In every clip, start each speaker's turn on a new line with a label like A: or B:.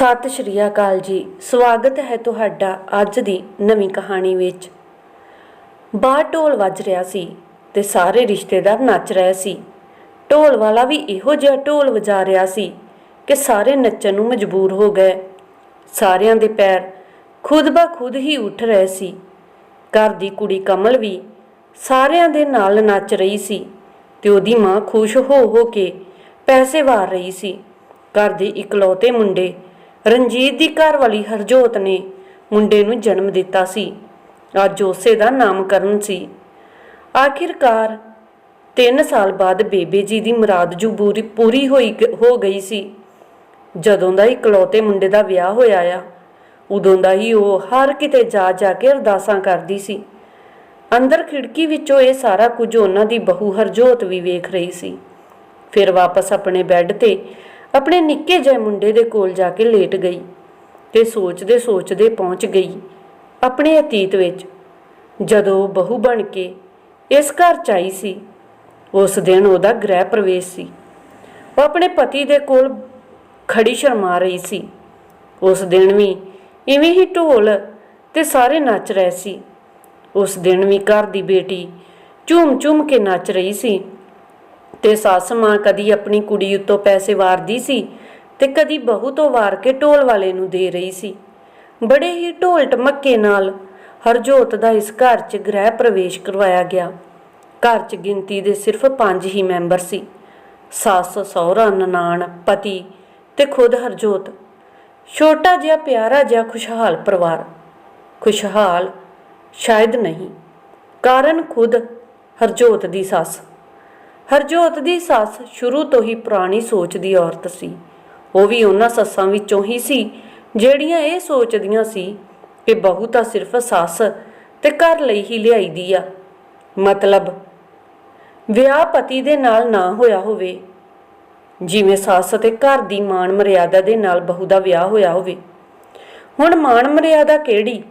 A: ਸਤਿ ਸ਼੍ਰੀ ਅਕਾਲ ਜੀ। ਸਵਾਗਤ ਹੈ ਤੁਹਾਡਾ ਅੱਜ ਦੀ ਨਵੀਂ ਕਹਾਣੀ ਵਿੱਚ। ਬਾਹਰ ਢੋਲ ਵੱਜ ਰਿਹਾ ਸੀ ਤੇ ਸਾਰੇ ਰਿਸ਼ਤੇਦਾਰ ਨੱਚ ਰਹੇ ਸੀ। ਢੋਲ ਵਾਲਾ ਵੀ ਇਹੋ ਜਿਹਾ ਢੋਲ ਵਜਾ ਰਿਹਾ ਸੀ ਕਿ ਸਾਰੇ ਨੱਚਣ ਨੂੰ ਮਜਬੂਰ ਹੋ ਗਏ। ਸਾਰਿਆਂ ਦੇ ਪੈਰ ਖੁਦ ਬਾ ਖੁਦ ਹੀ ਉੱਠ ਰਹੇ ਸੀ। ਘਰ ਦੀ ਕੁੜੀ ਕਮਲ ਵੀ ਸਾਰਿਆਂ ਦੇ ਨਾਲ ਨੱਚ ਰਹੀ ਸੀ ਤੇ ਉਹਦੀ ਮਾਂ ਖੁਸ਼ ਹੋ ਹੋ ਕੇ ਪੈਸੇ ਵਾਰ ਰਹੀ ਸੀ। ਘਰ ਦੇ ਇਕਲੌਤੇ ਮੁੰਡੇ ਰਣਜੀਤ ਦੀ ਘਰਵਾਲੀ ਹਰਜੋਤ ਨੇ ਮੁੰਡੇ ਨੂੰ ਜਨਮ ਦਿੱਤਾ ਸੀ। ਅੱਜ ਉਸੇ ਦਾ ਨਾਮਕਰਨ ਸੀ। ਆਖਿਰਕਾਰ 3 ਸਾਲ ਬਾਅਦ ਬੇਬੇ ਜੀ ਦੀ ਮੁਰਾਦ ਜੂ ਪੂਰੀ ਪੂਰੀ ਹੋਈ ਹੋ ਗਈ ਸੀ। ਜਦੋਂ ਦਾ ਇਕਲੌਤੇ ਮੁੰਡੇ ਦਾ ਵਿਆਹ ਹੋਇਆ ਆ, ਉਦੋਂ ਦਾ ਹੀ ਉਹ ਹਰ ਕਿਤੇ ਜਾ ਜਾ ਕੇ ਅਰਦਾਸਾਂ ਕਰਦੀ ਸੀ। ਅੰਦਰ ਖਿੜਕੀ ਵਿੱਚੋਂ ਇਹ ਸਾਰਾ ਕੁਝ ਉਹਨਾਂ ਦੀ ਬਹੂ ਹਰਜੋਤ ਵੀ ਵੇਖ ਰਹੀ ਸੀ। ਫਿਰ ਵਾਪਸ ਆਪਣੇ ਬੈੱਡ ਤੇ ਆਪਣੇ ਨਿੱਕੇ ਜਿਹੇ ਮੁੰਡੇ ਦੇ ਕੋਲ ਜਾ ਕੇ ਲੇਟ ਗਈ ਤੇ ਸੋਚਦੇ ਸੋਚਦੇ ਪਹੁੰਚ ਗਈ ਆਪਣੇ ਅਤੀਤ ਵਿੱਚ। ਜਦੋਂ ਉਹ ਬਹੂ ਬਣ ਕੇ ਇਸ ਘਰ ਚ ਆਈ ਸੀ, ਉਸ ਦਿਨ ਉਹਦਾ ਗ੍ਰਹਿ ਪ੍ਰਵੇਸ਼ ਸੀ। ਉਹ ਆਪਣੇ ਪਤੀ ਦੇ ਕੋਲ ਖੜੀ ਸ਼ਰਮਾ ਰਹੀ ਸੀ। ਉਸ ਦਿਨ ਵੀ ਇਵੇਂ ਹੀ ਢੋਲ ਤੇ ਸਾਰੇ ਨੱਚ ਰਹੇ ਸੀ। ਉਸ ਦਿਨ ਵੀ ਘਰ ਦੀ ਬੇਟੀ ਝੂਮ ਝੂਮ ਕੇ ਨੱਚ ਰਹੀ ਸੀ। ਤੇ ਸੱਸ ਮਾਂ ਕਦੀ ਆਪਣੀ ਕੁੜੀ ਉੱਤੋਂ ਪੈਸੇ ਵਾਰਦੀ ਸੀ ਤੇ ਕਦੀ ਬਹੂ ਤੋਂ ਵਾਰ ਕੇ ਢੋਲ ਵਾਲੇ ਨੂੰ ਦੇ ਰਹੀ ਸੀ। ਬੜੇ ਹੀ ਢੋਲ ਟਮੱਕੇ ਨਾਲ ਹਰਜੋਤ ਦਾ ਇਸ ਘਰ 'ਚ ਗ੍ਰਹਿ ਪ੍ਰਵੇਸ਼ ਕਰਵਾਇਆ ਗਿਆ। ਘਰ 'ਚ ਗਿਣਤੀ ਦੇ ਸਿਰਫ 5 ਹੀ ਮੈਂਬਰ ਸੀ। ਸੱਸ, ਸਹੁਰਾ, ਨਨਾਣ, ਪਤੀ ਤੇ ਖੁਦ ਹਰਜੋਤ। ਛੋਟਾ ਜਿਹਾ, ਪਿਆਰਾ ਜਿਹਾ, ਖੁਸ਼ਹਾਲ ਪਰਿਵਾਰ। ਖੁਸ਼ਹਾਲ ਸ਼ਾਇਦ ਨਹੀਂ, ਕਾਰਨ ਖੁਦ ਹਰਜੋਤ ਦੀ ਸੱਸ। ਹਰਜੋਤ ਦੀ ਸੱਸ ਸ਼ੁਰੂ ਤੋਂ ਹੀ ਪੁਰਾਣੀ ਸੋਚ ਦੀ ਔਰਤ ਸੀ। ਉਹ ਵੀ ਉਹਨਾਂ ਸੱਸਾਂ ਵਿੱਚੋਂ ਹੀ ਸੀ, ਜਿਹੜੀਆਂ ਇਹ ਸੋਚਦੀਆਂ ਸੀ ਕਿ ਬਹੂ ਤਾਂ ਸਿਰਫ ਸੱਸ ਤੇ ਘਰ ਲਈ ਹੀ ਲਿਆਈਦੀ ਆ। ਮਤਲਬ, ਵਿਆਹ ਪਤੀ ਦੇ ਨਾਲ ਨਾ ਹੋਇਆ ਹੋਵੇ, ਜਿਵੇਂ ਸੱਸ ਤੇ ਘਰ ਦੀ ਮਾਣ ਮਰਿਆਦਾ ਦੇ ਨਾਲ ਬਹੂ ਦਾ ਵਿਆਹ ਹੋਇਆ ਹੋਵੇ। ਹੁਣ ਮਾਣ ਮਰਿਆਦਾ ਕਿਹੜੀ?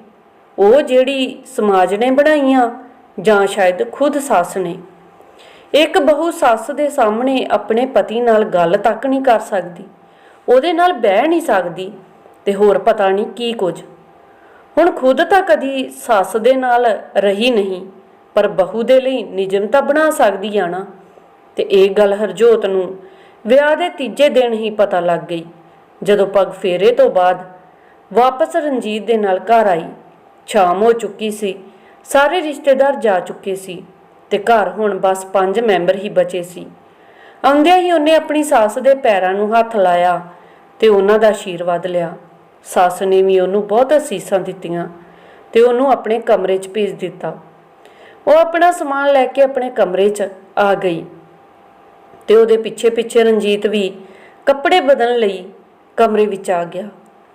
A: ਉਹ ਜਿਹੜੀ ਸਮਾਜ ਨੇ ਬਣਾਈਆਂ ਜਾਂ ਸ਼ਾਇਦ ਖੁਦ ਸੱਸ ਨੇ। ਇੱਕ ਬਹੂ ਸੱਸ ਦੇ ਸਾਹਮਣੇ ਆਪਣੇ ਪਤੀ ਨਾਲ ਗੱਲ ਤੱਕ ਨਹੀਂ ਕਰ ਸਕਦੀ। ਉਹਦੇ ਨਾਲ ਬਹਿ ਨਹੀਂ ਸਕਦੀ ਤੇ ਹੋਰ ਪਤਾ ਨਹੀਂ ਕੀ ਕੁਝ। ਹੁਣ ਖੁਦ ਤਾਂ ਕਦੀ ਸੱਸ ਦੇ ਨਾਲ ਰਹੀ ਨਹੀਂ, ਪਰ ਬਹੂ ਦੇ ਲਈ ਨਿਯਮ ਤਾਂ ਬਣਾ ਸਕਦੀ ਆ ਨਾ। ਤੇ ਇਹ ਗੱਲ ਹਰਜੋਤ ਨੂੰ ਵਿਆਹ ਦੇ ਤੀਜੇ ਦਿਨ ਹੀ ਪਤਾ ਲੱਗ ਗਈ, ਜਦੋਂ ਪਗ ਫੇਰੇ ਤੋਂ ਬਾਅਦ ਵਾਪਸ ਰਣਜੀਤ ਦੇ ਨਾਲ ਘਰ ਆਈ। ਸ਼ਾਮ ਹੋ ਚੁੱਕੀ ਸੀ, ਸਾਰੇ ਰਿਸ਼ਤੇਦਾਰ ਜਾ ਚੁੱਕੇ ਸੀ। ਤੇ ਘਰ ਹੁਣ ਬਸ ਪੰਜ ਮੈਂਬਰ ਹੀ ਬਚੇ ਸੀ। ਆਉਂਦਿਆਂ ਹੀ ਉਹਨੇ ਆਪਣੀ ਸੱਸ ਦੇ ਪੈਰਾਂ ਨੂੰ ਹੱਥ ਲਾਇਆ ਤੇ ਉਹਨਾਂ ਦਾ ਆਸ਼ੀਰਵਾਦ ਲਿਆ। ਸੱਸ ਨੇ ਵੀ ਉਹਨੂੰ ਬਹੁਤ ਅਸੀਸਾਂ ਦਿੱਤੀਆਂ ਤੇ ਉਹਨੂੰ ਆਪਣੇ ਕਮਰੇ 'ਚ ਭੇਜ ਦਿੱਤਾ। ਉਹ ਆਪਣਾ ਸਮਾਨ ਲੈ ਕੇ ਆਪਣੇ ਕਮਰੇ 'ਚ ਆ ਗਈ ਤੇ ਉਹਦੇ ਪਿੱਛੇ ਪਿੱਛੇ ਰਣਜੀਤ ਵੀ ਕੱਪੜੇ ਬਦਲਣ ਲਈ ਕਮਰੇ ਵਿੱਚ ਆ ਗਿਆ।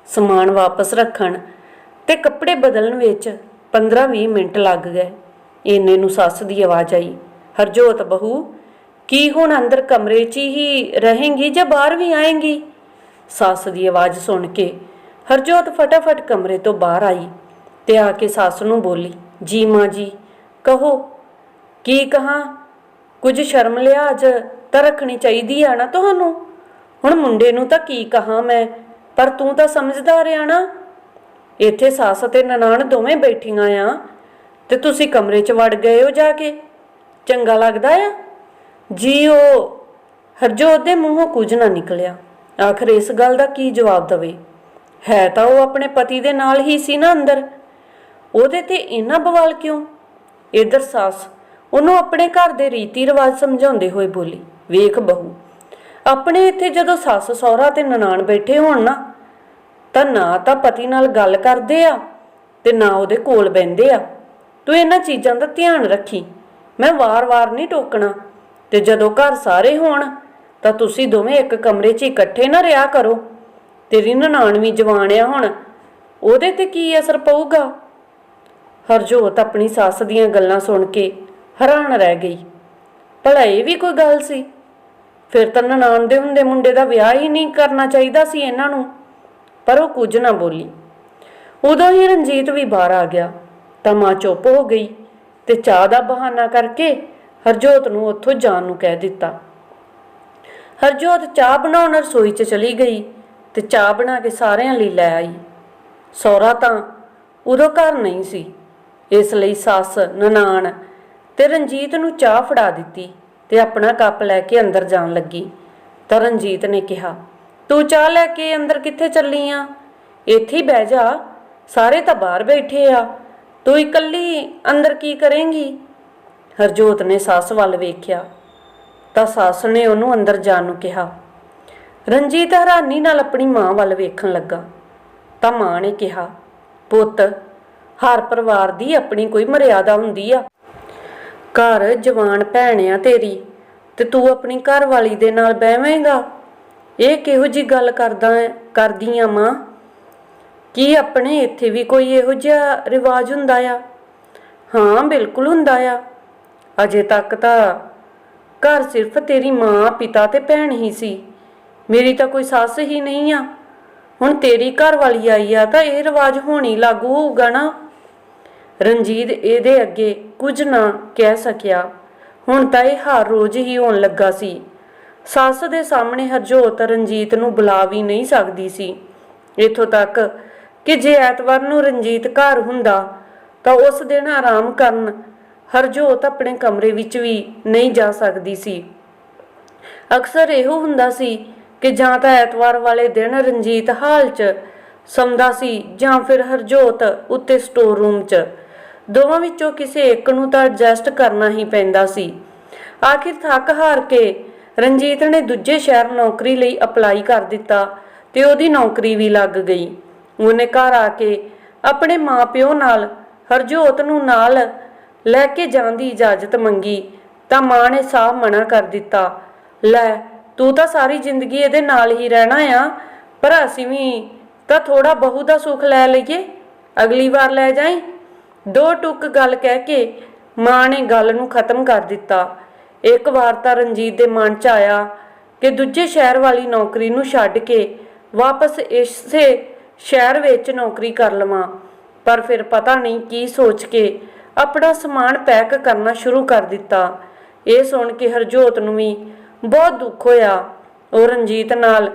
A: ਸਮਾਨ ਵਾਪਸ ਰੱਖਣ ਤੇ ਕੱਪੜੇ ਬਦਲਣ ਵਿੱਚ 15-20 ਮਿੰਟ ਲੱਗ ਗਏ। ਇੰਨੇ ਨੂੰ ਸੱਸ ਦੀ ਆਵਾਜ਼ ਆਈ। ਹਰਜੋਤ ਬਹੂ, ਕੀ ਹੁਣ ਅੰਦਰ ਕਮਰੇ 'ਚ ਹੀ ਰਹੇਂਗੀ ਜਾਂ ਬਾਹਰ ਵੀ ਆਏਂਗੀ? ਸੱਸ ਦੀ ਆਵਾਜ਼ ਸੁਣ ਕੇ ਹਰਜੋਤ ਫਟਾਫਟ ਕਮਰੇ ਤੋਂ ਬਾਹਰ ਆਈ ਤੇ ਆ ਕੇ ਸੱਸ ਨੂੰ ਬੋਲੀ, ਜੀ ਮਾਂ ਜੀ, ਕਹੋ, ਕੀ ਕਹਾਂ? ਕੁਝ ਸ਼ਰਮ ਲਿਆ ਅੱਜ? ਤਾਂ ਰੱਖਣੀ ਚਾਹੀਦੀ ਆ ਨਾ ਤੁਹਾਨੂੰ? ਹੁਣ ਮੁੰਡੇ ਨੂੰ ਤਾਂ ਕੀ ਕਹਾਂ ਮੈਂ? ਪਰ ਤੂੰ ਤਾਂ ਸਮਝਦਾਰ ਆ ਨਾ। ਇੱਥੇ ਸੱਸ ਤੇ ਨਨਾਣ ਦੋਵੇਂ ਬੈਠੀਆਂ ਆ। ਤੇ ਤੁਸੀਂ ਕਮਰੇ 'ਚ ਵੜ ਗਏ ਹੋ ਜਾ ਕੇ। ਚੰਗਾ ਲੱਗਦਾ ਆ? ਜੀ ਉਹ ਹਰਜੋਤ ਦੇ ਮੂੰਹੋਂ ਕੁਝ ਨਾ ਨਿਕਲਿਆ। ਆਖਰ ਇਸ ਗੱਲ ਦਾ ਕੀ ਜਵਾਬ ਦਵੇ? ਹੈ ਤਾਂ ਉਹ ਆਪਣੇ ਪਤੀ ਦੇ ਨਾਲ ਹੀ ਸੀ ਨਾ ਅੰਦਰ। ਉਹਦੇ ਤੇ ਇੰਨਾ ਬਵਾਲ ਕਿਉਂ? ਇਧਰ ਸੱਸ ਉਹਨੂੰ ਆਪਣੇ ਘਰ ਦੇ ਰੀਤੀ ਰਿਵਾਜ ਸਮਝਾਉਂਦੇ ਹੋਏ ਬੋਲੀ, ਵੇਖ ਬਹੂ, ਆਪਣੇ ਇੱਥੇ ਜਦੋਂ ਸੱਸ, ਸਹੁਰਾ ਤੇ ਨਨਾਣ ਬੈਠੇ ਹੋਣ ਨਾ, ਤਾਂ ਨਾ ਤਾਂ ਪਤੀ ਨਾਲ ਗੱਲ ਕਰਦੇ ਆ ਤੇ ਨਾ ਉਹਦੇ ਕੋਲ ਬੈੰਦੇ ਆ। ਤੂੰ ਇਹਨਾਂ ਚੀਜ਼ਾਂ ਦਾ ਧਿਆਨ ਰੱਖੀ। ਮੈਂ ਵਾਰ-ਵਾਰ ਨਹੀਂ ਟੋਕਣਾ। ਤੇ ਜਦੋਂ ਘਰ ਸਾਰੇ ਹੋਣ, ਤਾਂ ਤੁਸੀਂ ਦੋਵੇਂ ਇੱਕ ਕਮਰੇ 'ਚ ਇਕੱਠੇ ਨਾ ਰਿਹਾ ਕਰੋ। ਤੇਰੀ ਨਨਾਣ ਵੀ ਜਵਾਨ ਆ ਹੁਣ, ਉਹਦੇ ਤੇ ਕੀ ਅਸਰ ਪਊਗਾ? ਹਰਜੋਤ ਆਪਣੀ ਸੱਸ ਦੀਆਂ ਗੱਲਾਂ ਸੁਣ ਕੇ ਹੈਰਾਨ ਰਹਿ ਗਈ। ਭਲਾ ਇਹ ਵੀ ਕੋਈ ਗੱਲ ਸੀ? ਫਿਰ ਤਾਂ ਨਨਾਣ ਦੇ ਹੁੰਦੇ ਮੁੰਡੇ ਦਾ ਵਿਆਹ ਹੀ ਨਹੀਂ ਕਰਨਾ ਚਾਹੀਦਾ ਸੀ ਇਹਨਾਂ ਨੂੰ। ਪਰ ਉਹ ਕੁਝ ਨਾ ਬੋਲੀ। ਉਦੋਂ ਹੀ ਰਣਜੀਤ ਵੀ ਬਾਹਰ ਆ ਗਿਆ। ਤਾਂ ਮਾਂ ਚੁੱਪ ਹੋ ਗਈ ਤੇ ਚਾਹ ਦਾ ਬਹਾਨਾ ਕਰਕੇ ਹਰਜੋਤ ਨੂੰ ਉੱਥੋਂ ਜਾਣ ਨੂੰ ਕਹਿ ਦਿੱਤਾ। ਹਰਜੋਤ ਚਾਹ ਬਣਾਉਣ ਰਸੋਈ 'ਚ ਚਲੀ ਗਈ ਤੇ ਚਾਹ ਬਣਾ ਕੇ ਸਾਰਿਆਂ ਲਈ ਲੈ ਆਈ। ਸਹੁਰਾ ਤਾਂ ਉਦੋਂ ਘਰ ਨਹੀਂ ਸੀ। ਇਸ ਲਈ ਸੱਸ, ਨਨਾਣ ਤੇ ਰਣਜੀਤ ਨੂੰ ਚਾਹ ਫੜਾ ਦਿੱਤੀ ਤੇ ਆਪਣਾ ਕੱਪ ਲੈ ਕੇ ਅੰਦਰ ਜਾਣ ਲੱਗੀ। ਤਾਂ ਰਣਜੀਤ ਨੇ ਕਿਹਾ, ਤੂੰ ਚਾਹ ਲੈ ਕੇ ਅੰਦਰ ਕਿੱਥੇ ਚੱਲੀ ਆ? ਇੱਥੇ ਹੀ ਬਹਿ ਜਾ, ਸਾਰੇ ਤਾਂ ਬਾਹਰ ਬੈਠੇ ਆ। ਤੂੰ ਇਕੱਲੀ ਅੰਦਰ ਕੀ ਕਰੇਂਗੀ? ਹਰਜੋਤ ਨੇ ਸੱਸ ਵੱਲ ਵੇਖਿਆ, ਤਾਂ ਸੱਸ ਨੇ ਉਹਨੂੰ ਅੰਦਰ ਜਾਣ ਨੂੰ ਕਿਹਾ। ਰਣਜੀਤ ਹੈਰਾਨੀ ਨਾਲ ਆਪਣੀ ਮਾਂ ਵੱਲ ਵੇਖਣ ਲੱਗਾ, ਤਾਂ ਮਾਂ ਨੇ ਕਿਹਾ, ਪੁੱਤ, ਹਰ ਪਰਿਵਾਰ ਦੀ ਆਪਣੀ ਕੋਈ ਮਰਿਆਦਾ ਹੁੰਦੀ ਆ। ਘਰ, ਜਵਾਨ ਭੈਣ ਆ ਤੇਰੀ, ਤੇ ਤੂੰ ਆਪਣੀ ਘਰ ਵਾਲੀ ਦੇ ਨਾਲ ਬਹਿਵੇਂਗਾ। ਇਹ ਕਿਹੋ ਜੀ ਗੱਲ ਕਰਦਾ, ਕਰਦੀ ਆ ਮਾਂ? ਕੀ ਆਪਣੇ ਇੱਥੇ ਵੀ ਕੋਈ ਇਹੋ ਜਿਹਾ ਰਿਵਾਜ ਹੁੰਦਾ ਆ? ਹਾਂ, ਬਿਲਕੁਲ ਹੁੰਦਾ ਆ। ਅਜੇ ਤੱਕ ਤਾਂ ਘਰ ਸਿਰਫ ਤੇਰੀ ਮਾਂ, ਪਿਤਾ ਤੇ ਭੈਣ ਹੀ ਸੀ। ਮੇਰੀ ਤਾਂ ਕੋਈ ਸੱਸ ਹੀ ਨਹੀਂ ਆ। ਹੁਣ ਤੇਰੀ ਘਰ ਵਾਲੀ ਆਈ ਆ ਤਾਂ ਇਹ ਰਿਵਾਜ ਹੋਣੀ ਲਾਗੂ ਹੋਊਗਾ ਨਾ? ਰਣਜੀਤ ਇਹਦੇ ਅੱਗੇ ਕੁਝ ਨਾ ਕਹਿ ਸਕਿਆ। ਹੁਣ ਤਾਂ ਇਹ ਹਰ ਰੋਜ਼ ਹੀ ਹੋਣ ਲੱਗਾ ਸੀ। ਸੱਸ ਦੇ ਸਾਹਮਣੇ ਹਰਜੋਤ ਰਣਜੀਤ ਨੂੰ ਬੁਲਾ ਵੀ ਨਹੀਂ ਸਕਦੀ ਸੀ। ਇਥੋਂ ਤੱਕ ਕਿ ਜੇ ਐਤਵਾਰ ਨੂੰ ਰਣਜੀਤ ਘਰ ਹੁੰਦਾ, ਤਾਂ ਉਸ ਦਿਨ ਆਰਾਮ ਕਰਨ ਹਰਜੋਤ ਆਪਣੇ ਕਮਰੇ ਵਿੱਚ ਵੀ ਨਹੀਂ ਜਾ ਸਕਦੀ ਸੀ। ਅਕਸਰ ਇਹੋ ਹੁੰਦਾ ਸੀ ਕਿ ਜਾਂ ਤਾਂ ਐਤਵਾਰ ਵਾਲੇ ਦਿਨ ਰਣਜੀਤ ਹਾਲ 'ਚ ਸੌਂਦਾ ਸੀ ਜਾਂ ਫਿਰ ਹਰਜੋਤ ਉੱਤੇ ਸਟੋਰ ਰੂਮ 'ਚ। ਦੋਵਾਂ ਵਿੱਚੋਂ ਕਿਸੇ ਇੱਕ ਨੂੰ ਤਾਂ ਐਡਜਸਟ ਕਰਨਾ ਹੀ ਪੈਂਦਾ ਸੀ। ਆਖਿਰ ਥੱਕ ਹਾਰ ਕੇ ਰਣਜੀਤ ਨੇ ਦੂਜੇ ਸ਼ਹਿਰ ਨੌਕਰੀ ਲਈ ਅਪਲਾਈ ਕਰ ਦਿੱਤਾ ਤੇ ਉਹਦੀ ਨੌਕਰੀ ਵੀ ਲੱਗ ਗਈ। ਉਹਨੇ ਘਰ ਆ ਕੇ ਆਪਣੇ ਮਾਪਿਓ ਨਾਲ, ਹਰਜੋਤ ਨੂੰ ਨਾਲ ਲੈ ਕੇ ਜਾਣ ਦੀ ਇਜਾਜ਼ਤ ਮੰਗੀ, ਤਾਂ ਮਾਂ ਨੇ ਸਾਫ਼ ਮਨਾ ਕਰ ਦਿੱਤਾ। ਲੈ, ਤੂੰ ਤਾਂ ਸਾਰੀ ਜ਼ਿੰਦਗੀ ਇਹਦੇ ਨਾਲ ਹੀ ਰਹਿਣਾ ਆ, ਪਰ ਅਸੀਂ ਵੀ ਤਾਂ ਥੋੜਾ ਬਹੁ ਦਾ ਸੁੱਖ ਲੈ ਲਈਏ। ਅਗਲੀ ਵਾਰ ਲੈ ਜਾਈ? ਦੋ ਟੁੱਕ ਗੱਲ ਕਹਿ ਕੇ ਮਾਂ ਨੇ ਗੱਲ ਨੂੰ ਖਤਮ ਕਰ ਦਿੱਤਾ। ਇੱਕ ਵਾਰ ਤਾਂ ਰਣਜੀਤ ਦੇ ਮਨ 'ਚ ਆਇਆ ਕਿ ਦੂਜੇ ਸ਼ਹਿਰ ਵਾਲੀ ਨੌਕਰੀ ਨੂੰ ਛੱਡ ਕੇ ਵਾਪਸ ਇਸੇ ਸ਼ਹਿਰ ਵਿੱਚ ਨੌਕਰੀ ਕਰ ਲਵਾਂ। ਪਰ ਫਿਰ ਪਤਾ ਨਹੀਂ ਕੀ ਸੋਚ ਕੇ ਆਪਣਾ ਸਮਾਨ ਪੈਕ ਕਰਨਾ ਸ਼ੁਰੂ ਕਰ ਦਿੱਤਾ। ਇਹ ਸੁਣ ਕੇ ਹਰਜੋਤ ਨੂੰ ਵੀ ਬਹੁਤ ਦੁੱਖ ਹੋਇਆ। ਉਹ ਰਣਜੀਤ ਨਾਲ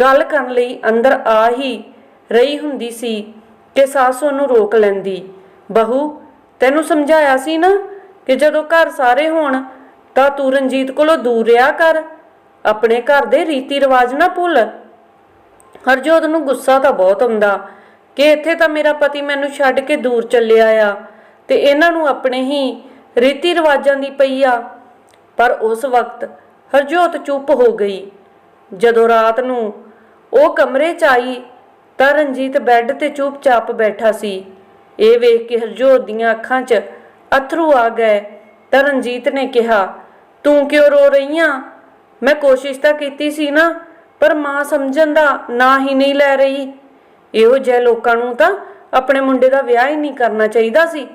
A: ਗੱਲ ਕਰਨ ਲਈ ਅੰਦਰ ਆ ਹੀ ਰਹੀ ਹੁੰਦੀ ਸੀ ਕਿ ਸੱਸ ਉਹਨੂੰ ਰੋਕ ਲੈਂਦੀ। ਬਹੂ, ਤੈਨੂੰ ਸਮਝਾਇਆ ਸੀ ਨਾ ਕਿ ਜਦੋਂ ਘਰ ਸਾਰੇ ਹੋਣ ਤਾਂ ਤੂੰ ਰਣਜੀਤ ਕੋਲੋਂ ਦੂਰ ਰਿਹਾ ਕਰ। ਆਪਣੇ ਘਰ ਦੇ ਰੀਤੀ ਰਿਵਾਜ ਨਾ ਭੁੱਲ। ਹਰਜੋਤ ਨੂੰ ਗੁੱਸਾ ਤਾਂ ਬਹੁਤ ਆਉਂਦਾ ਕਿ ਇੱਥੇ ਤਾਂ ਮੇਰਾ ਪਤੀ ਮੈਨੂੰ ਛੱਡ ਕੇ ਦੂਰ ਚੱਲਿਆ ਆ ਤੇ ਇਹਨਾਂ ਨੂੰ ਆਪਣੇ ਹੀ ਰੀਤੀ ਰਿਵਾਜਾਂ ਦੀ ਪਈ ਆ। ਪਰ ਉਸ ਵਕਤ ਹਰਜੋਤ ਚੁੱਪ ਹੋ ਗਈ। ਜਦੋਂ ਰਾਤ ਨੂੰ ਉਹ ਕਮਰੇ 'ਚ ਆਈ ਤਾਂ ਰਣਜੀਤ ਬੈੱਡ ਤੇ ਚੁੱਪਚਾਪ ਬੈਠਾ ਸੀ। ਇਹ ਵੇਖ ਕੇ ਹਰਜੋਤ ਦੀਆਂ ਅੱਖਾਂ 'ਚ ਅਥਰੂ ਆ ਗਏ। ਤਾਂ ਰਣਜੀਤ ਨੇ ਕਿਹਾ, ਤੂੰ ਕਿਉਂ ਰੋ ਰਹੀ ਆ ਮੈਂ ਕੋਸ਼ਿਸ਼ ਤਾਂ ਕੀਤੀ ਸੀ ਨਾ ਪਰ ਮਾਂ ਸਮਝਣ ਦਾ ਨਾਂ ਹੀ ਨਹੀਂ ਲੈ ਰਹੀ। ਇਹੋ ਜਿਹੇ ਲੋਕਾਂ ਨੂੰ ਤਾਂ ਆਪਣੇ ਮੁੰਡੇ ਦਾ ਵਿਆਹ ਹੀ ਨਹੀਂ ਕਰਨਾ ਚਾਹੀਦਾ ਸੀ।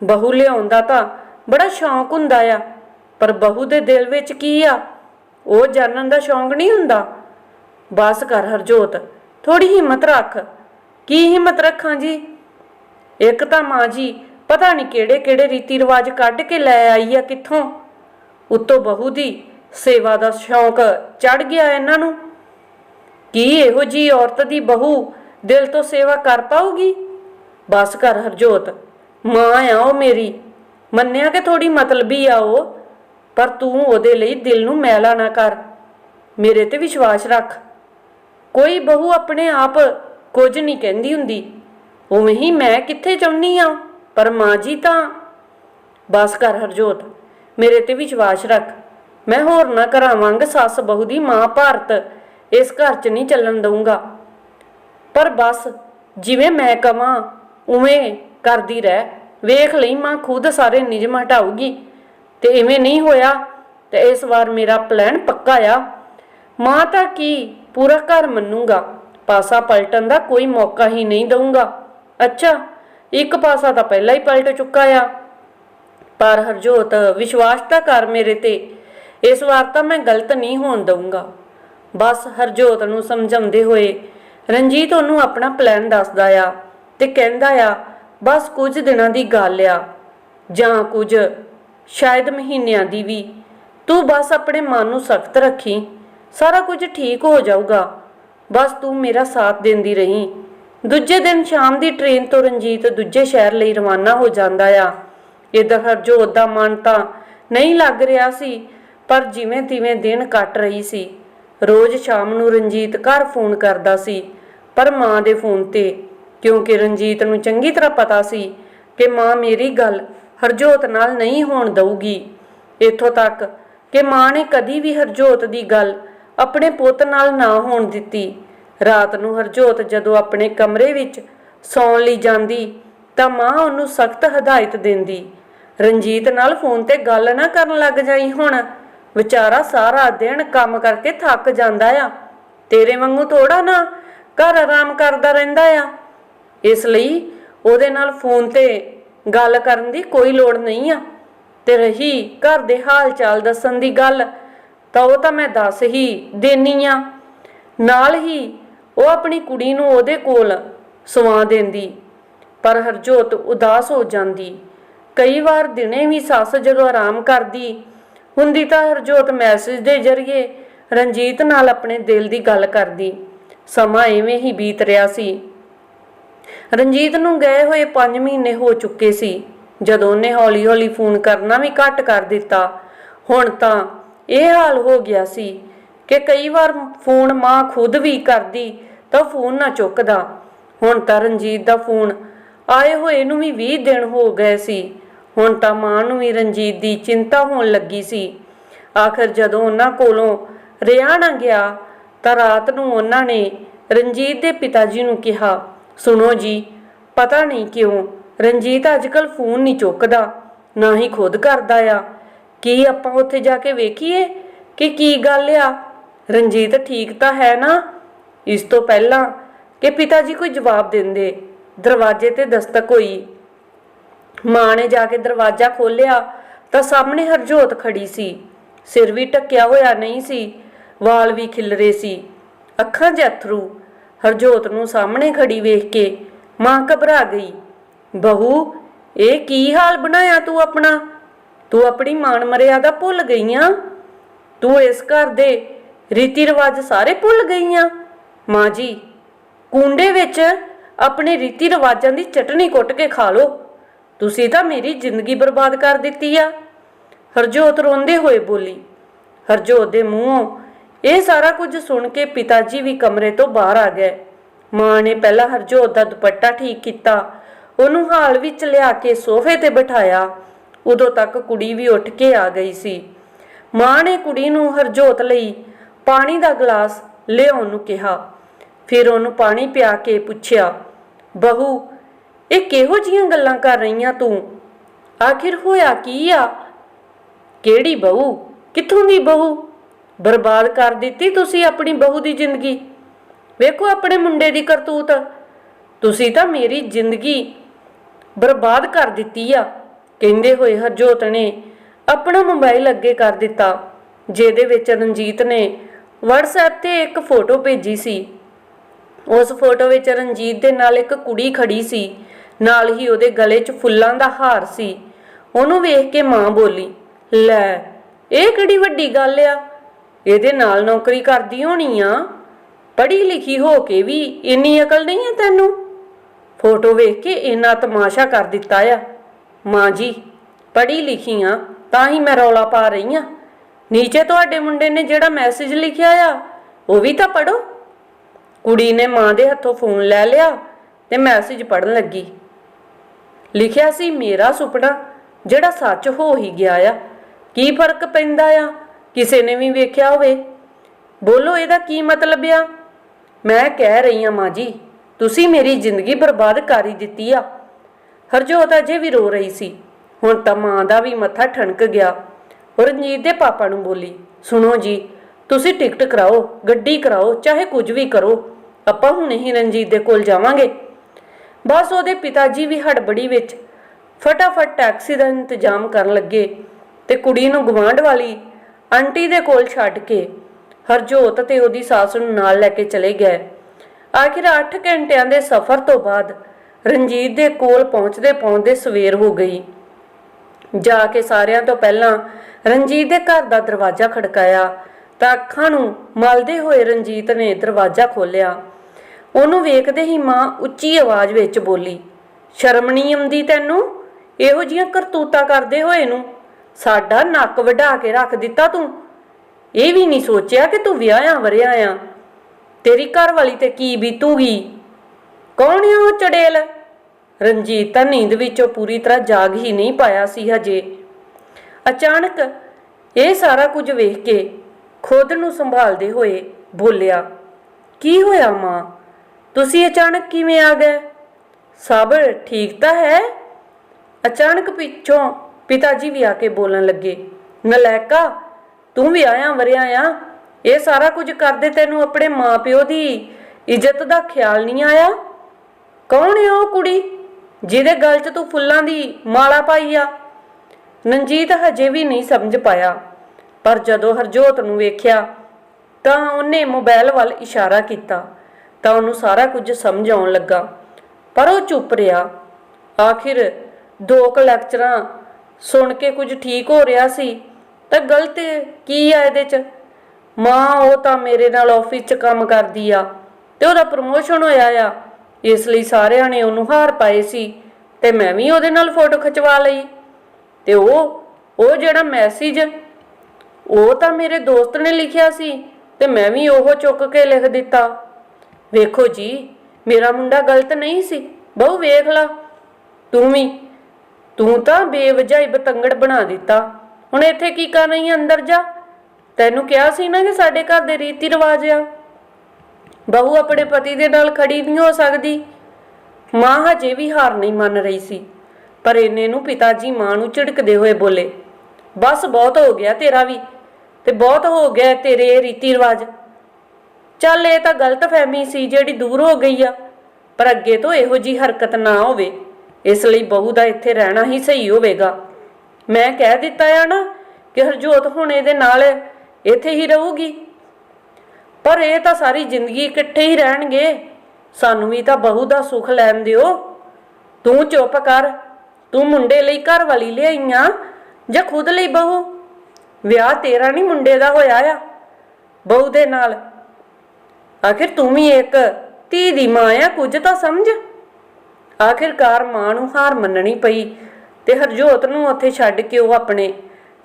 A: ਬਹੂ ਲਿਆਉਣ ਦਾ ਤਾਂ ਬੜਾ ਸ਼ੌਂਕ ਹੁੰਦਾ ਆ, ਪਰ ਬਹੂ ਦੇ ਦਿਲ ਵਿੱਚ ਕੀ ਆ? ਉਹ ਜਾਣਨ ਦਾ ਸ਼ੌਂਕ ਨਹੀਂ ਹੁੰਦਾ। ਬਸ ਕਰ ਹਰਜੋਤ ਥੋੜੀ ਹਿੰਮਤ ਰੱਖ। ਕੀ ਹਿੰਮਤ ਰੱਖਾਂ ਜੀ? ਇੱਕ ਤਾਂ ਮਾਂ ਜੀ ਪਤਾ ਨਹੀਂ ਕਿਹੜੇ ਕਿਹੜੇ ਰੀਤੀ ਰਿਵਾਜ ਕੱਢ ਕੇ ਲੈ ਆਈ ਆ ਕਿੱਥੋਂ? ਉੱਤੋਂ ਬਹੂ ਦੀ ਸੇਵਾ ਦਾ ਸ਼ੌਂਕ ਚੜ ਗਿਆ ਇਹਨਾਂ ਨੂੰ। ਕੀ ਇਹੋ ਜੀ ਔਰਤ ਦੀ ਬਹੂ ਦਿਲ ਤੋਂ ਸੇਵਾ ਕਰ ਪਾਊਗੀ? ਬਸ ਕਰ ਹਰਜੋਤ, ਮਾਂ ਆ ਉਹ ਮੇਰੀ। ਮੰਨਿਆ ਕਿ ਥੋੜੀ ਮਤਲਬੀ ਆ ਉਹ? ਪਰ ਤੂੰ ਉਹਦੇ ਲਈ ਦਿਲ ਨੂੰ ਮੈਲਾ ਨਾ ਕਰ। ਮੇਰੇ ਤੇ ਵਿਸ਼ਵਾਸ ਰੱਖ। ਕੋਈ ਬਹੂ ਆਪਣੇ ਆਪ ਕੁਝ ਨਹੀਂ ਕਹਿੰਦੀ ਹੁੰਦੀ। ਉਵੇਂ ਹੀ ਮੈਂ ਕਿੱਥੇ ਚਾਹੁੰਨੀ ਆ? ਪਰ ਮਾਂ ਜੀ ਤਾਂ ਬਸ ਕਰ ਹਰਜੋਤ, ਮੇਰੇ ਤੇ ਵਿਸ਼ਵਾਸ ਰੱਖ। ਮੈਂ ਹੋਰ ਨਾ ਕਰਾਵਾਂਗਾ ਸੱਸ ਬਹੂ ਦੀ ਮਾਂ ਭਾਰਤ ਇਸ ਘਰ 'ਚ ਨਹੀਂ ਚੱਲਣ ਦਊਂਗਾ। ਪਰ ਬਸ ਜਿਵੇਂ ਮੈਂ ਕਵਾਂ, ਉਵੇਂ ਕਰਦੀ ਰਹਿ। ਵੇਖ ਲਈ ਮਾਂ ਖੁਦ ਸਾਰੇ ਨਿਯਮ ਹਟਾਊਗੀ। ਤੇ ਇਵੇਂ ਨਹੀਂ ਹੋਇਆ, ਤੇ ਇਸ ਵਾਰ ਮੇਰਾ ਪਲਾਨ ਪੱਕਾ ਆ। ਮਾਂ ਤਾਂ ਕੀ ਪੂਰਾ ਘਰ ਮੰਨੂਗਾ, ਪਾਸਾ ਪਲਟਣ ਦਾ ਕੋਈ ਮੌਕਾ ਹੀ ਨਹੀਂ ਦਊਂਗਾ। ਅੱਛਾ, ਇੱਕ ਪਾਸਾ ਤਾਂ ਪਹਿਲਾਂ ਹੀ ਪਲਟ ਚੁੱਕਾ ਆ। ਪਰ ਹਰਜੋਤ, ਵਿਸ਼ਵਾਸ ਤਾਂ ਕਰ ਮੇਰੇ ਤੇ। ਇਸ ਵਾਰ ਤਾਂ ਮੈਂ ਗਲਤ ਨਹੀਂ ਹੋਣ ਦਊਂਗਾ। ਬਸ ਹਰਜੋਤ ਨੂੰ ਸਮਝਾਉਂਦੇ ਹੋਏ ਰਣਜੀਤ ਉਹਨੂੰ ਆਪਣਾ ਪਲਾਨ ਦੱਸਦਾ ਆ ਤੇ ਕਹਿੰਦਾ ਆ, ਬਸ ਕੁਝ ਦਿਨਾਂ ਦੀ ਗੱਲ ਆ। ਜਾਂ ਕੁਝ, ਸ਼ਾਇਦ ਮਹੀਨਿਆਂ ਦੀ ਵੀ। ਤੂੰ ਬਸ ਆਪਣੇ ਮਨ ਨੂੰ ਸਖਤ ਰੱਖੀ। ਸਾਰਾ ਕੁਝ ਠੀਕ ਹੋ ਜਾਊਗਾ। ਬਸ ਤੂੰ ਮੇਰਾ ਸਾਥ ਦਿੰਦੀ ਰਹੀਂ। ਦੂਜੇ ਦਿਨ ਸ਼ਾਮ ਦੀ ਟ੍ਰੇਨ ਤੋਂ ਰਣਜੀਤ ਦੂਜੇ ਸ਼ਹਿਰ ਲਈ ਰਵਾਨਾ ਹੋ ਜਾਂਦਾ ਆ। ਇਧਰ ਹਰਜੋਤ ਦਾ ਮਨ ਤਾਂ ਨਹੀਂ ਲੱਗ ਰਿਹਾ ਸੀ ਪਰ ਜਿਵੇਂ ਤਿਵੇਂ ਦਿਨ ਕੱਟ ਰਹੀ ਸੀ। ਰੋਜ਼ ਸ਼ਾਮ ਨੂੰ ਰਣਜੀਤ ਘਰ ਫੋਨ ਕਰਦਾ ਸੀ, ਪਰ ਮਾਂ ਦੇ ਫੋਨ ਤੇ, ਕਿਉਂਕਿ ਰਣਜੀਤ ਨੂੰ ਚੰਗੀ ਤਰ੍ਹਾਂ ਪਤਾ ਸੀ ਕਿ ਮਾਂ ਮੇਰੀ ਗੱਲ ਹਰਜੋਤ ਨਾਲ ਨਹੀਂ ਹੋਣ ਦਊਗੀ। ਇੱਥੋਂ ਤੱਕ ਕਿ ਮਾਂ ਨੇ ਕਦੀ ਵੀ ਹਰਜੋਤ ਦੀ ਗੱਲ ਆਪਣੇ ਪੁੱਤ ਨਾਲ ਨਾ ਹੋਣ ਦਿੱਤੀ। ਰਾਤ ਨੂੰ ਹਰਜੋਤ ਜਦੋਂ ਆਪਣੇ ਕਮਰੇ ਵਿੱਚ ਸੌਣ ਲਈ ਜਾਂਦੀ, ਤਾਂ ਮਾਂ ਉਹਨੂੰ ਸਖਤ ਹਦਾਇਤ ਦਿੰਦੀ, ਰਣਜੀਤ ਨਾਲ ਫੋਨ ਤੇ ਗੱਲ ਨਾ ਕਰਨ ਲੱਗ ਜਾਈ ਹੁਣ। ਵਿਚਾਰਾ ਸਾਰਾ ਦਿਨ ਕੰਮ ਕਰਕੇ ਥੱਕ ਜਾਂਦਾ ਆ। ਤੇਰੇ ਵਾਂਗੂ ਥੋੜਾ ਨਾ, ਘਰ ਆਰਾਮ ਕਰਦਾ ਰਹਿੰਦਾ ਆ। ਇਸ ਲਈ ਉਹਦੇ ਨਾਲ ਫੋਨ ਤੇ ਗੱਲ ਕਰਨ ਦੀ ਕੋਈ ਲੋੜ ਨਹੀਂ ਆ। ਤੇ ਰਹੀ ਘਰ ਦੇ ਹਾਲ ਚਾਲ ਦੱਸਣ ਦੀ ਗੱਲ, ਤਾਂ ਉਹ ਤਾਂ ਮੈਂ ਦੱਸ ਹੀ ਦੇਣੀ ਆ। ਨਾਲ ਹੀ ਉਹ ਆਪਣੀ ਕੁੜੀ ਨੂੰ ਉਹਦੇ ਕੋਲ ਸਵਾ ਦਿੰਦੀ, ਪਰ ਹਰਜੋਤ ਉਦਾਸ ਹੋ ਜਾਂਦੀ। ਕਈ ਵਾਰ ਦਿਨੇ ਵੀ ਸੱਸ ਜਦੋਂ ਆਰਾਮ ਕਰਦੀ ਹੁੰਦੀ ਤਾਂ ਹਰਜੋਤ ਮੈਸੇਜ ਦੇ ਜ਼ਰੀਏ ਰਣਜੀਤ ਨਾਲ ਆਪਣੇ ਦਿਲ ਦੀ ਗੱਲ ਕਰਦੀ। ਸਮਾਂ ਐਵੇਂ ਹੀ ਬੀਤ ਰਿਹਾ ਸੀ। ਰਣਜੀਤ ਨੂੰ ਗਏ ਹੋਏ 5 ਮਹੀਨੇ ਹੋ ਚੁੱਕੇ ਸੀ। ਜਦੋਂ ਉਹਨੇ ਹੌਲੀ-ਹੌਲੀ ਫੋਨ ਕਰਨਾ ਵੀ ਘੱਟ ਕਰ ਦਿੱਤਾ, ਹੁਣ ਤਾਂ ਇਹ ਹਾਲ ਹੋ ਗਿਆ ਸੀ ਕਿ ਕਈ ਵਾਰ ਫੋਨ ਮਾਂ ਖੁਦ ਵੀ ਕਰਦੀ ਤਾਂ ਫੋਨ ਨਾ ਚੁੱਕਦਾ। ਹੁਣ ਤਾਂ ਰਣਜੀਤ ਦਾ ਫੋਨ ਆਏ ਹੋਏ ਨੂੰ ਵੀ 20 ਦਿਨ ਹੋ ਗਏ ਸੀ। ਹੁਣ ਤਾਂ ਮਾਂ ਨੂੰ ਵੀ ਰਣਜੀਤ ਦੀ ਚਿੰਤਾ ਹੋਣ ਲੱਗੀ ਸੀ। ਆਖਰ ਜਦੋਂ ਉਹਨਾਂ ਕੋਲੋਂ ਰਿਹਾ ਨਾ ਗਿਆ, ਤਾਂ ਰਾਤ ਨੂੰ ਉਹਨਾਂ ਨੇ ਰਣਜੀਤ ਦੇ ਪਿਤਾ ਜੀ ਨੂੰ ਕਿਹਾ, ਸੁਣੋ ਜੀ, ਪਤਾ ਨਹੀਂ ਕਿਉਂ ਰਣਜੀਤ ਅੱਜਕੱਲ ਫੋਨ ਨਹੀਂ ਚੁੱਕਦਾ, ਨਾ ਹੀ ਖੁਦ ਕਰਦਾ ਆ। ਕੀ ਆਪਾਂ ਉੱਥੇ ਜਾ ਕੇ ਵੇਖੀਏ ਕਿ ਕੀ ਗੱਲ ਆ? ਰਣਜੀਤ ਠੀਕ ਤਾਂ ਹੈ ਨਾ? ਇਸ ਤੋਂ ਪਹਿਲਾਂ ਕਿ ਪਿਤਾ ਜੀ ਕੋਈ ਜਵਾਬ ਦਿੰਦੇ, ਦਰਵਾਜ਼ੇ ਤੇ ਦਸਤਕ ਹੋਈ। ਮਾਂ ਨੇ ਜਾ ਕੇ ਦਰਵਾਜ਼ਾ ਖੋਲ੍ਹਿਆ ਤਾਂ ਸਾਹਮਣੇ ਹਰਜੋਤ ਖੜੀ ਸੀ। ਸਿਰ ਵੀ ਟੱਕਿਆ ਹੋਇਆ ਨਹੀਂ ਸੀ, ਵਾਲ ਵੀ ਖਿਲਰੇ ਸੀ। ਅੱਖਾਂ 'ਚ ਅਥਰੂ ਹਰਜੋਤ ਨੂੰ ਸਾਹਮਣੇ ਖੜੀ ਵੇਖ ਕੇ ਮਾਂ ਘਬਰਾ ਗਈ। ਬਹੂ, ਇਹ ਕੀ ਹਾਲ ਬਣਾਇਆ ਤੂੰ ਆਪਣਾ? ਤੂੰ ਆਪਣੀ ਮਾਨ ਮਰਿਆਦਾ ਭੁੱਲ ਗਈਆਂ? ਤੂੰ ਇਸ ਘਰ ਦੇ ਰੀਤੀ ਰਿਵਾਜ ਸਾਰੇ ਭੁੱਲ ਗਈਆਂ? ਮਾਂ ਜੀ, ਕੁੰਡੇ ਵਿੱਚ ਆਪਣੇ ਰੀਤੀ ਰਿਵਾਜਾਂ ਦੀ ਚਟਣੀ ਕੁੱਟ ਕੇ ਖਾ ਲਓ। ਤੁਸੀਂ ਤਾਂ ਮੇਰੀ ਜ਼ਿੰਦਗੀ ਬਰਬਾਦ ਕਰ ਦਿੱਤੀ ਆ। ਹਰਜੋਤ ਰੋਂਦੇ ਹੋਏ ਬੋਲੀ, ਹਰਜੋਤ ਦੇ ਮੂੰਹੋਂ ਇਹ ਸਾਰਾ ਕੁਝ ਸੁਣ ਕੇ ਪਿਤਾ ਜੀ ਵੀ ਕਮਰੇ ਤੋਂ ਬਾਹਰ ਆ ਗਏ। ਮਾਂ ਨੇ ਪਹਿਲਾਂ ਹਰਜੋਤ ਦਾ ਦੁਪੱਟਾ ਠੀਕ ਕੀਤਾ, ਉਹਨੂੰ ਹਾਲ ਵਿੱਚ ਲਿਆ ਕੇ ਸੋਫੇ ਤੇ ਬਿਠਾਇਆ। ਉਦੋਂ ਤੱਕ ਕੁੜੀ ਵੀ ਉੱਠ ਕੇ ਆ ਗਈ ਸੀ। ਮਾਂ ਨੇ ਕੁੜੀ ਨੂੰ ਹਰਜੋਤ ਲਈ ਪਾਣੀ ਦਾ ਗਲਾਸ ਲਿਆਉਣ ਨੂੰ ਕਿਹਾ। ਫਿਰ ਉਹਨੂੰ ਪਾਣੀ ਪਿਆ ਕੇ ਪੁੱਛਿਆ, ਬਹੂ ਇਹ ਕਿਹੋ ਜੀਆਂ ਗੱਲਾਂ ਕਰ ਰਹੀਆਂ ਤੂੰ? ਆਖਿਰ ਹੋਇਆ ਕੀ ਆ? ਕਿਹੜੀ ਬਹੂ? ਕਿੱਥੋਂ ਦੀ ਬਹੂ? ਬਰਬਾਦ ਕਰ ਦਿੱਤੀ ਤੁਸੀਂ ਆਪਣੀ ਬਹੂ ਦੀ ਜ਼ਿੰਦਗੀ। ਵੇਖੋ ਆਪਣੇ ਮੁੰਡੇ ਦੀ ਕਰਤੂਤ। ਤੁਸੀਂ ਤਾਂ ਮੇਰੀ ਜ਼ਿੰਦਗੀ ਬਰਬਾਦ ਕਰ ਦਿੱਤੀ ਆ। ਕਹਿੰਦੇ ਹੋਏ ਹਰਜੋਤ ਨੇ ਆਪਣਾ ਮੋਬਾਈਲ ਅੱਗੇ ਕਰ ਦਿੱਤਾ, ਜਿਹਦੇ ਵਿੱਚ ਰਣਜੀਤ ਨੇ WhatsApp ਤੇ ਇੱਕ ਫੋਟੋ ਭੇਜੀ ਸੀ। ਉਸ ਫੋਟੋ ਵਿੱਚ ਰਣਜੀਤ ਦੇ ਨਾਲ ਇੱਕ ਕੁੜੀ ਖੜੀ ਸੀ। ਨਾਲ ਹੀ ਉਹਦੇ ਗਲੇ 'ਚ ਫੁੱਲਾਂ ਦਾ ਹਾਰ ਸੀ। ਉਹਨੂੰ ਵੇਖ ਕੇ ਮਾਂ ਬੋਲੀ, ਲੈ, ਇਹ ਕਿਹੜੀ ਵੱਡੀ ਗੱਲ ਆ? ਇਹਦੇ ਨਾਲ ਨੌਕਰੀ ਕਰਦੀ ਹੋਣੀ ਆ। ਪੜ੍ਹੀ ਲਿਖੀ ਹੋ ਕੇ ਵੀ ਇੰਨੀ ਅਕਲ ਨਹੀਂ ਹੈ ਤੈਨੂੰ? ਫੋਟੋ ਵੇਖ ਕੇ ਇੰਨਾ ਤਮਾਸ਼ਾ ਕਰ ਦਿੱਤਾ ਆ। ਮਾਂ ਜੀ, ਪੜ੍ਹੀ ਲਿਖੀ ਆ, ਤਾਂ ਹੀ ਮੈਂ ਰੌਲਾ ਪਾ ਰਹੀ ਆ। ਨੀਚੇ ਤੁਹਾਡੇ ਮੁੰਡੇ ਨੇ ਜਿਹੜਾ ਮੈਸੇਜ ਲਿਖਿਆ ਆ, ਉਹ ਵੀ ਤਾਂ ਪੜੋ ਕੁੜੀ ਨੇ ਮਾਂ ਦੇ ਹੱਥੋਂ ਫੋਨ ਲੈ ਲਿਆ ਤੇ ਮੈਸੇਜ ਪੜਨ ਲੱਗੀ। ਲਿਖਿਆ ਸੀ, ਮੇਰਾ ਸੁਪਨਾ, ਜਿਹੜਾ ਸੱਚ ਹੋ ਹੀ ਗਿਆ ਆ, ਕੀ ਫ਼ਰਕ ਪੈਂਦਾ ਆ? ਕਿਸੇ ਨੇ ਵੀ ਵੇਖਿਆ ਹੋਵੇ। ਬੋਲੋ, ਇਹਦਾ ਕੀ ਮਤਲਬ ਆ? ਮੈਂ ਕਹਿ ਰਹੀ ਆ ਮਾਂ ਜੀ, ਤੁਸੀਂ ਮੇਰੀ ਜ਼ਿੰਦਗੀ ਬਰਬਾਦ ਕਰ ਹੀ ਦਿੱਤੀ ਆ। ਹਰਜੋਤ ਅਜੇ ਵੀ ਰੋ ਰਹੀ ਸੀ। ਹੁਣ ਤਾਂ ਮਾਂ ਦਾ ਵੀ ਮੱਥਾ ਠਣਕ ਗਿਆ। ਉਹ ਰਣਜੀਤ ਦੇ ਪਾਪਾ ਨੂੰ ਬੋਲੀ, ਸੁਣੋ ਜੀ, ਤੁਸੀਂ ਟਿਕਟ ਕਰਾਓ, ਗੱਡੀ ਕਰਾਓ, ਚਾਹੇ ਕੁਝ ਵੀ ਕਰੋ, ਆਪਾਂ ਹੁਣੇ ਹੀ ਰਣਜੀਤ ਦੇ ਕੋਲ ਜਾਵਾਂਗੇ। ਬਸ ਉਹਦੇ ਪਿਤਾ ਜੀ ਵੀ ਹੜਬੜੀ ਵਿੱਚ ਫਟਾਫਟ ਟੈਕਸੀ ਦਾ ਇੰਤਜ਼ਾਮ ਕਰਨ ਲੱਗੇ ਤੇ ਕੁੜੀ ਨੂੰ ਗਵਾਂਢ ਵਾਲੀ ਆਂਟੀ ਦੇ ਕੋਲ ਛੱਡ ਕੇ ਹਰਜੋਤ ਤੇ ਉਹਦੀ ਸੱਸ ਨੂੰ ਨਾਲ ਲੈ ਕੇ ਚਲੇ ਗਏ। ਆਖਿਰ 8 ਘੰਟਿਆਂ ਦੇ ਸਫ਼ਰ ਤੋਂ ਬਾਅਦ ਰਣਜੀਤ ਦੇ ਕੋਲ ਪਹੁੰਚਦੇ ਪਹੁੰਚਦੇ ਸਵੇਰ ਹੋ ਗਈ। ਜਾ ਕੇ ਸਾਰਿਆਂ ਤੋਂ ਪਹਿਲਾਂ ਰਣਜੀਤ ਦੇ ਘਰ ਦਾ ਦਰਵਾਜ਼ਾ ਖੜਕਾਇਆ ਤਾਂ ਅੱਖਾਂ ਨੂੰ ਮਲਦੇ ਹੋਏ ਰਣਜੀਤ ਨੇ ਦਰਵਾਜ਼ਾ ਖੋਲ੍ਹਿਆ। ਉਹਨੂੰ ਵੇਖਦੇ ਹੀ ਮਾਂ ਉੱਚੀ ਆਵਾਜ਼ ਵਿੱਚ ਬੋਲੀ, ਸ਼ਰਮ ਨਹੀਂ ਆਉਂਦੀ ਤੈਨੂੰ? ਇਹੋ ਜੀਆਂ ਕਰਤੂਤਾਂ ਕਰਦੇ ਹੋਏ ਨੂੰ? ਸਾਡਾ ਨੱਕ ਵਢਾ ਕੇ ਰੱਖ ਦਿੱਤਾ ਤੂੰ? ਇਹ ਵੀ ਨਹੀਂ ਸੋਚਿਆ ਕਿ ਤੂੰ ਵਿਆਹਿਆ ਵਰਿਆ ਆ ਤੇਰੀ ਘਰ ਵਾਲੀ ਤੇ ਕੀ ਬੀਤੂਗੀ? ਕੌਣ ਹੈ ਉਹ ਚੜੇਲ? ਰਣਜੀਤ ਤਾਂ ਨੀਂਦ ਵਿੱਚੋਂ ਪੂਰੀ ਤਰ੍ਹਾਂ ਜਾਗ ਹੀ ਨਹੀਂ ਪਾਇਆ ਸੀ ਹਜੇ। ਅਚਾਨਕ ਇਹ ਸਾਰਾ ਕੁਝ ਵੇਖ ਕੇ ਖੁਦ ਨੂੰ ਸੰਭਾਲਦੇ ਹੋਏ ਬੋਲਿਆ, ਕੀ ਹੋਇਆ ਮਾਂ? ਤੁਸੀਂ ਅਚਾਨਕ ਕਿਵੇਂ ਆ ਗਏ? ਸਭ ਠੀਕ ਤਾਂ ਹੈ? ਅਚਾਨਕ ਪਿੱਛੋਂ ਪਿਤਾ ਜੀ ਵੀ ਆ ਕੇ ਬੋਲਣ ਲੱਗੇ, ਨਲੈਕਾ, ਤੂੰ ਵੀ ਆਇਆ ਵਰਿਆ ਆ। ਇਹ ਸਾਰਾ ਕੁਝ ਕਰਦੇ ਤੈਨੂੰ ਆਪਣੇ ਮਾਪਿਓ ਦੀ ਇੱਜ਼ਤ ਦਾ ਖਿਆਲ ਨਹੀਂ ਆਇਆ? ਕੌਣ ਹੈ ਉਹ ਕੁੜੀ ਜਿਹਦੇ ਗਲ 'ਚ ਤੂੰ ਫੁੱਲਾਂ ਦੀ ਮਾਲਾ ਪਾਈ ਆ? ਨੰਜੀਤ ਹਜੇ ਵੀ ਨਹੀਂ ਸਮਝ ਪਾਇਆ, ਪਰ ਜਦੋਂ ਹਰਜੋਤ ਨੂੰ ਵੇਖਿਆ ਤਾਂ ਉਹਨੇ ਮੋਬਾਈਲ ਵੱਲ ਇਸ਼ਾਰਾ ਕੀਤਾ। ਤਾਂ ਉਹਨੂੰ ਸਾਰਾ ਕੁਝ ਸਮਝ ਆਉਣ ਲੱਗਾ। ਪਰ ਉਹ ਚੁੱਪ ਰਿਹਾ। ਆਖਿਰ ਦੋ ਕੁ ਲੈਕਚਰਾਂ ਸੁਣ ਕੇ ਕੁਝ ਠੀਕ ਹੋ ਰਿਹਾ ਸੀ, ਤਾਂ ਗਲਤ ਕੀ ਆ ਇਹਦੇ 'ਚ? ਮਾਂ, ਉਹ ਤਾਂ ਮੇਰੇ ਨਾਲ ਆਫਿਸ 'ਚ ਕੰਮ ਕਰਦੀ ਆ ਤੇ ਉਹਦਾ ਪ੍ਰਮੋਸ਼ਨ ਹੋਇਆ ਆ। ਇਸ ਲਈ ਸਾਰਿਆਂ ਨੇ ਉਹਨੂੰ ਹਾਰ ਪਾਏ ਸੀ ਤੇ ਮੈਂ ਵੀ ਉਹਦੇ ਨਾਲ ਫੋਟੋ ਖਿਚਵਾ ਲਈ। ਤੇ ਉਹ ਉਹ ਜਿਹੜਾ ਮੈਸੇਜ ਉਹ ਤਾਂ ਮੇਰੇ ਦੋਸਤ ਨੇ ਲਿਖਿਆ ਸੀ ਤੇ ਮੈਂ ਵੀ ਉਹ ਚੁੱਕ ਕੇ ਲਿਖ ਦਿੱਤਾ। ਵੇਖੋ ਜੀ, ਮੇਰਾ ਮੁੰਡਾ ਗਲਤ ਨਹੀਂ ਸੀ। ਬਹੁ ਵੇਖ ਲਾ। ਤੂੰ ਵੀ। ਤੂੰ ਤਾਂ ਬੇਵਜਾਈ ਬਤੰਗੜ ਬਣਾ ਦਿੱਤਾ। ਹੁਣ ਇੱਥੇ ਕੀ ਕਰ ਰਹੀ ਅੰਦਰ ਜਾ। ਤੈਨੂੰ ਕਿਹਾ ਸੀ ਨਾ ਕਿ ਸਾਡੇ ਘਰ ਦੇ ਰੀਤੀ ਰਿਵਾਜ ਆ। ਬਹੂ ਆਪਣੇ ਪਤੀ ਦੇ ਨਾਲ ਖੜੀ ਨਹੀਂ ਹੋ ਸਕਦੀ। ਮਾਂ ਹਜੇ ਵੀ ਹਾਰ ਨਹੀਂ ਮੰਨ ਰਹੀ ਸੀ। ਪਰ ਇਹਨੇ ਨੂੰ ਪਿਤਾ ਜੀ ਮਾਂ ਨੂੰ ਝਿੜਕਦੇ ਹੋਏ ਬੋਲੇ, ਬਸ ਬਹੁਤ ਹੋ ਗਿਆ ਤੇਰਾ ਵੀ। ਤੇ ਬਹੁਤ ਹੋ ਗਿਆ ਤੇਰੇ ਇਹ ਰੀਤੀ ਰਿਵਾਜ। ਚੱਲ ਇਹ ਤਾਂ ਗਲਤ ਫਹਿਮੀ ਸੀ ਜਿਹੜੀ ਦੂਰ ਹੋ ਗਈ ਆ। ਪਰ ਅੱਗੇ ਤੋਂ ਇਹੋ ਜੀ ਹਰਕਤ ਨਾ ਹੋਵੇ। ਇਸ ਲਈ ਬਹੂ ਦਾ ਇੱਥੇ ਰਹਿਣਾ ਹੀ ਸਹੀ ਹੋਵੇਗਾ। ਮੈਂ ਕਹਿ ਦਿੱਤਾ ਆ ਨਾ ਕਿ ਹਰਜੋਤ ਹੁਣ ਇਹਦੇ ਨਾਲ ਇੱਥੇ ਹੀ ਰਹੂਗੀ। ਪਰ ਇਹ ਤਾਂ ਸਾਰੀ ਜ਼ਿੰਦਗੀ ਇਕੱਠੇ ਹੀ ਰਹਿਣਗੇ। ਸਾਨੂੰ ਵੀ ਤਾਂ ਬਹੂ ਦਾ ਸੁੱਖ ਲੈਣ ਦਿਓ। ਤੂੰ ਚੁੱਪ ਕਰ। ਤੂੰ ਮੁੰਡੇ ਲਈ ਘਰ ਵਾਲੀ ਆ ਜਾਂ ਖੁਦ ਲਈ ਬਹੂ? ਵਿਆਹ ਤੇਰਾ ਨਹੀਂ ਮੁੰਡੇ ਦਾ ਹੋਇਆ ਆ। ਬਹੂ ਦੇ ਨਾਲ ਆਖਿਰ ਤੂੰ ਵੀ ਇੱਕ ਧੀ ਦੀ ਮਾਂ ਆ, ਕੁਝ ਤਾਂ ਸਮਝ? ਆਖਿਰਕਾਰ ਮਾਂ ਨੂੰ ਹਾਰ ਮੰਨਣੀ ਪਈ ਤੇ ਹਰਜੋਤ ਨੂੰ ਉੱਥੇ ਛੱਡ ਕੇ ਉਹ ਆਪਣੇ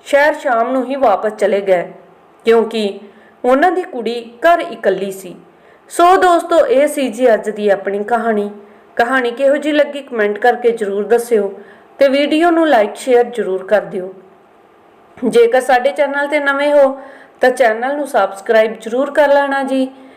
A: ਸ਼ਹਿਰ ਸ਼ਾਮ ਨੂੰ ਹੀ ਵਾਪਸ ਚਲੇ ਗਏ, ਕਿਉਂਕਿ ਉਹਨਾਂ ਦੀ ਕੁੜੀ ਘਰ ਇਕੱਲੀ ਸੀ। ਸੋ ਦੋਸਤੋ, ਇਹ ਸੀ ਜੀ ਅੱਜ ਦੀ ਆਪਣੀ ਕਹਾਣੀ। ਕਹਾਣੀ ਕਿਹੋ ਜੀ ਲੱਗੀ ਕਮੈਂਟ ਕਰਕੇ ਜਰੂਰ ਦੱਸਿਓ ਤੇ ਵੀਡੀਓ ਨੂੰ ਲਾਈਕ, ਸ਼ੇਅਰ ਜਰੂਰ ਕਰ ਦਿਓ। ਜੇਕਰ ਸਾਡੇ ਚੈਨਲ ਤੇ ਨਵੇਂ ਹੋ ਤਾਂ ਚੈਨਲ ਨੂੰ ਸਬਸਕ੍ਰਾਈਬ ਜਰੂਰ ਕਰ ਲੈਣਾ ਜੀ।